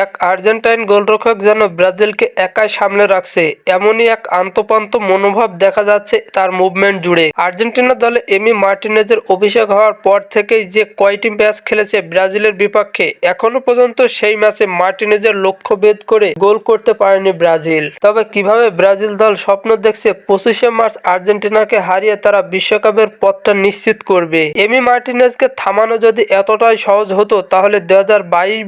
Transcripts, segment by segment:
এক আর্জেন্টাইন গোলরক্ষক যেন ব্রাজিলকে একাই সামলে রাখছে, এমনই এক আন্তপান্ত মনোভাব দেখা যাচ্ছে তার মুভমেন্ট জুড়ে। আর্জেন্টিনা দলে এমি মার্টিনেজের অভিষেক হওয়ার পর থেকেই যে কয়টি ম্যাচ খেলেছে ব্রাজিলের বিপক্ষে, এখনও পর্যন্ত সেই ম্যাচে মার্টিনেজের লক্ষ্য ভেদ করে গোল করতে পারেনি ব্রাজিল। তবে কীভাবে ব্রাজিল দল স্বপ্ন দেখছে, পঁচিশে মার্চ আর্জেন্টিনাকে হারিয়ে তারা বিশ্বকাপের পথটা নিশ্চিত করবে। এমি মার্টিনেজকে থামানো যদি এতটাই সহজ হতো, তাহলে দু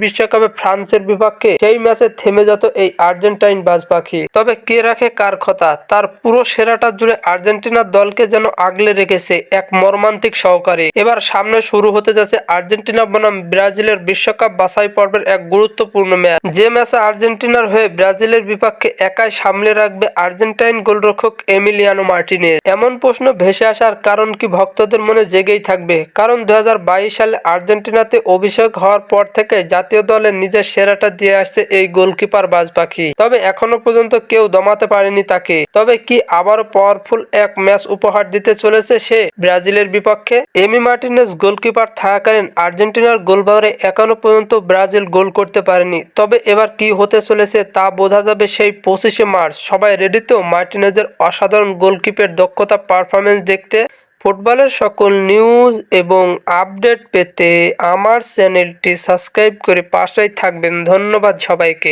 বিশ্বকাপে ফ্রান্সের বিপক্ষে সেই ম্যাচে থেমে যেত এই আর্জেন্টাইন বাজ পাখি তবে কে রাখে কার কথা? তার পুরো সেরাটা জুড়ে আর্জেন্টিনার দলকে যেন আগলে রেখেছে এক মর্মান্তিক সহকারে। এবার সামনে শুরু হতে যাচ্ছে আর্জেন্টিনা বনাম ব্রাজিলের বিশ্বকাপ বাছাই পর্বের এক গুরুত্বপূর্ণ ম্যাচ। যে ম্যাচে আর্জেন্টিনার হয়ে ব্রাজিলের বিপক্ষে একাই সামলে রাখবে আর্জেন্টাইন গোলরক্ষক এমিলিয়ানো মার্টিনেজ। এমন প্রশ্ন ভেসে আসার কারণ কি ভক্তদের মনে জেগেই থাকবে? কারণ দু হাজার বাইশ সালে আর্জেন্টিনাতে অভিষেক হওয়ার পর থেকে জাতীয় দলে নিজের সেরাটা দিয়ে আসছে এই গোলকিপার বাজ পাখি তবে এখনও পর্যন্ত কেউ দমাতে পারেনি তাকে। তবে কি আবারও পাওয়ারফুল এক ম্যাচ উপহার দিতে চলেছে সে ব্রাজিলের বিপক্ষে? এমি মার্টিনেজ গোলকিপার থাকাকালীন আর্জেন্টিনার গোলবারে এখনও পর্যন্ত ব্রাজিল গোল করতে পারেনি। তবে এবার কি হতে চলেছে তা বোঝা যাবে সেই পঁচিশে মার্চ। সবাই রেডি তো মার্টিনেজের অসাধারণ গোলকিপের দক্ষতা পারফরমেন্স দেখতে। ফুটবলের সকল নিউজ এবং আপডেট পেতে আমার চ্যানেলটি সাবস্ক্রাইব করে পাশেই থাকবেন। ধন্যবাদ সবাইকে।